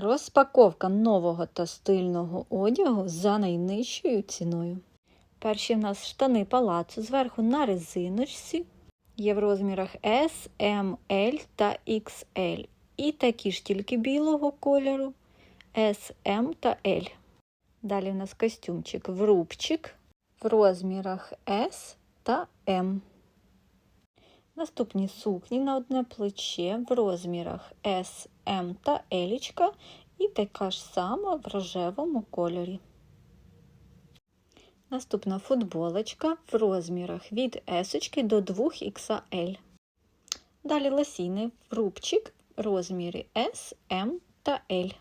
Розпаковка нового та стильного одягу за найнижчою ціною. Перші в нас штани палацу зверху на резиночці. Є в розмірах S, M, L та XL. І такі ж тільки білого кольору S, M та L. Далі в нас костюмчик в рубчик в розмірах S та M. Наступні сукні на одне плече в розмірах S, M та L і така ж сама в рожевому кольорі. Наступна футболочка в розмірах від S до 2XL. Далі лосіни в рубчик в розмірі S, M та L.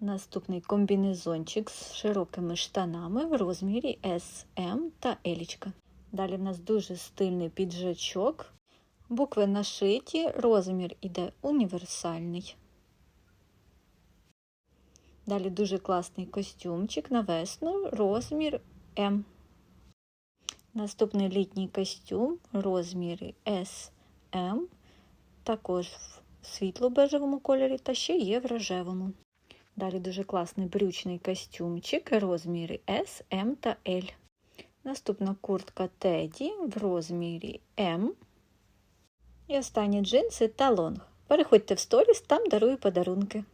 Наступний комбінезончик з широкими штанами в розмірі S, M та L. Далі в нас дуже стильний піджачок. Букви нашиті, розмір іде універсальний. Далі дуже класний костюмчик на весну, розмір М. Наступний літній костюм в розмірі S, M, також в світло-бежевому кольорі та ще є в рожевому. Далі дуже класний брючний костюмчик розмірі S, M та L. Наступна куртка Теді в розмірі М. І останні джинси та лонг. Переходьте в сторіс, там дарую подарунки.